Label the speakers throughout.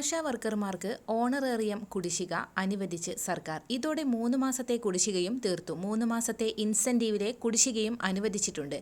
Speaker 1: ASHA വർക്കർമാർക്ക് honorarium കുടിശ്ശിക അനുവദിച്ച് സർക്കാർ. ഇതോടെ മൂന്ന് മാസത്തെ കുടിശ്ശികയും തീർത്തു. മൂന്ന് മാസത്തെ ഇൻസെന്റീവിലെ കുടിശ്ശികയും അനുവദിച്ചിട്ടുണ്ട്.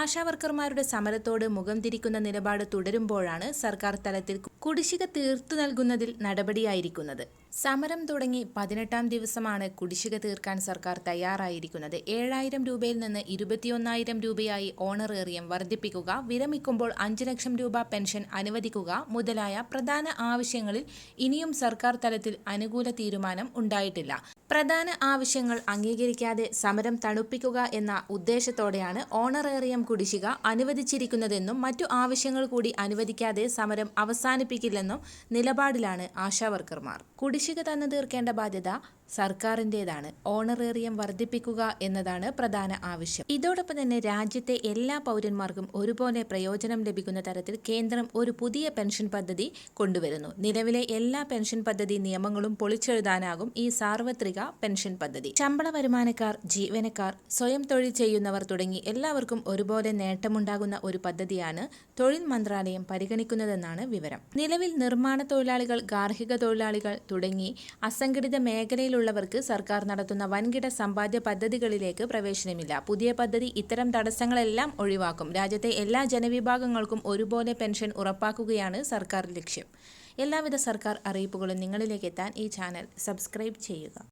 Speaker 1: ആശാ വർക്കർമാരുടെ സമരത്തോട് മുഖം തിരിക്കുന്ന നിലപാട് തുടരുമ്പോഴാണ് സർക്കാർ തലത്തിൽ കുടിശ്ശിക തീർത്തു നൽകുന്നതിൽ നടപടിയായിരിക്കുന്നത്. സമരം തുടങ്ങി പതിനെട്ടാം ദിവസമാണ് കുടിശ്ശിക തീർക്കാൻ സർക്കാർ തയ്യാറായിരിക്കുന്നത്. ഏഴായിരം രൂപയിൽ നിന്ന് ഇരുപത്തിയൊന്നായിരം രൂപയായി ഓണറേറിയം വർദ്ധിപ്പിക്കുക വിരമിക്കുമ്പോൾ അഞ്ച് ലക്ഷം രൂപ പെൻഷൻ അനുവദിക്കുക മുതലായ പ്രധാന ആവശ്യങ്ങളിൽ ഇനിയും സർക്കാർ തലത്തിൽ അനുകൂല തീരുമാനം ഉണ്ടായിട്ടില്ല. പ്രധാന ആവശ്യങ്ങൾ അംഗീകരിക്കാതെ സമരം തണുപ്പിക്കുക എന്ന ഉദ്ദേശത്തോടെയാണ് ഓണറേറിയം കുടിശ്ശിക അനുവദിച്ചിരിക്കുന്നതെന്നും മറ്റു ആവശ്യങ്ങൾ കൂടി അനുവദിക്കാതെ സമരം അവസാനിപ്പിക്കില്ലെന്നും നിലപാടിലാണ് ആശാവർക്കർമാർ കുടിശ്ശിക തന്നു തീർക്കേണ്ട ബാധ്യത സർക്കാരിന്റെതാണ് ഓണറേറിയം വർദ്ധിപ്പിക്കുക എന്നതാണ് പ്രധാന ആവശ്യം. ഇതോടൊപ്പം തന്നെ രാജ്യത്തെ എല്ലാ പൗരന്മാർക്കും ഒരുപോലെ പ്രയോജനം ലഭിക്കുന്ന തരത്തിൽ കേന്ദ്രം ഒരു പുതിയ പെൻഷൻ പദ്ധതി കൊണ്ടുവരുന്നു. നിലവിലെ എല്ലാ പെൻഷൻ പദ്ധതി നിയമങ്ങളും പൊളിച്ചെഴുതാനാകും ഈ സാർവത്രിക പെൻഷൻ പദ്ധതി. ശമ്പള വരുമാനക്കാർ ജീവനക്കാർ സ്വയം തൊഴിൽ ചെയ്യുന്നവർ തുടങ്ങി എല്ലാവർക്കും ഒരുപോലെ നേട്ടമുണ്ടാകുന്ന ഒരു പദ്ധതിയാണ് തൊഴിൽ മന്ത്രാലയം പരിഗണിക്കുന്നതെന്നാണ് വിവരം. നിലവിൽ നിർമ്മാണ തൊഴിലാളികൾ ഗാർഹിക തൊഴിലാളികൾ തുടങ്ങി അസംഘടിത മേഖലയിലുള്ളവർക്ക് സർക്കാർ നടത്തുന്ന വൻകിട സമ്പാദ്യ പദ്ധതികളിലേക്ക് പ്രവേശനമില്ല. പുതിയ പദ്ധതി ഇത്തരം തടസ്സങ്ങളെല്ലാം ഒഴിവാക്കും. രാജ്യത്തെ എല്ലാ ജനവിഭാഗങ്ങൾക്കും ഒരുപോലെ പെൻഷൻ ഉറപ്പാക്കുകയാണ് സർക്കാർ ലക്ഷ്യം. എല്ലാവിധ സർക്കാർ അറിയിപ്പുകളും നിങ്ങളിലേക്ക് എത്താൻ ഈ ചാനൽ സബ്സ്ക്രൈബ് ചെയ്യുക.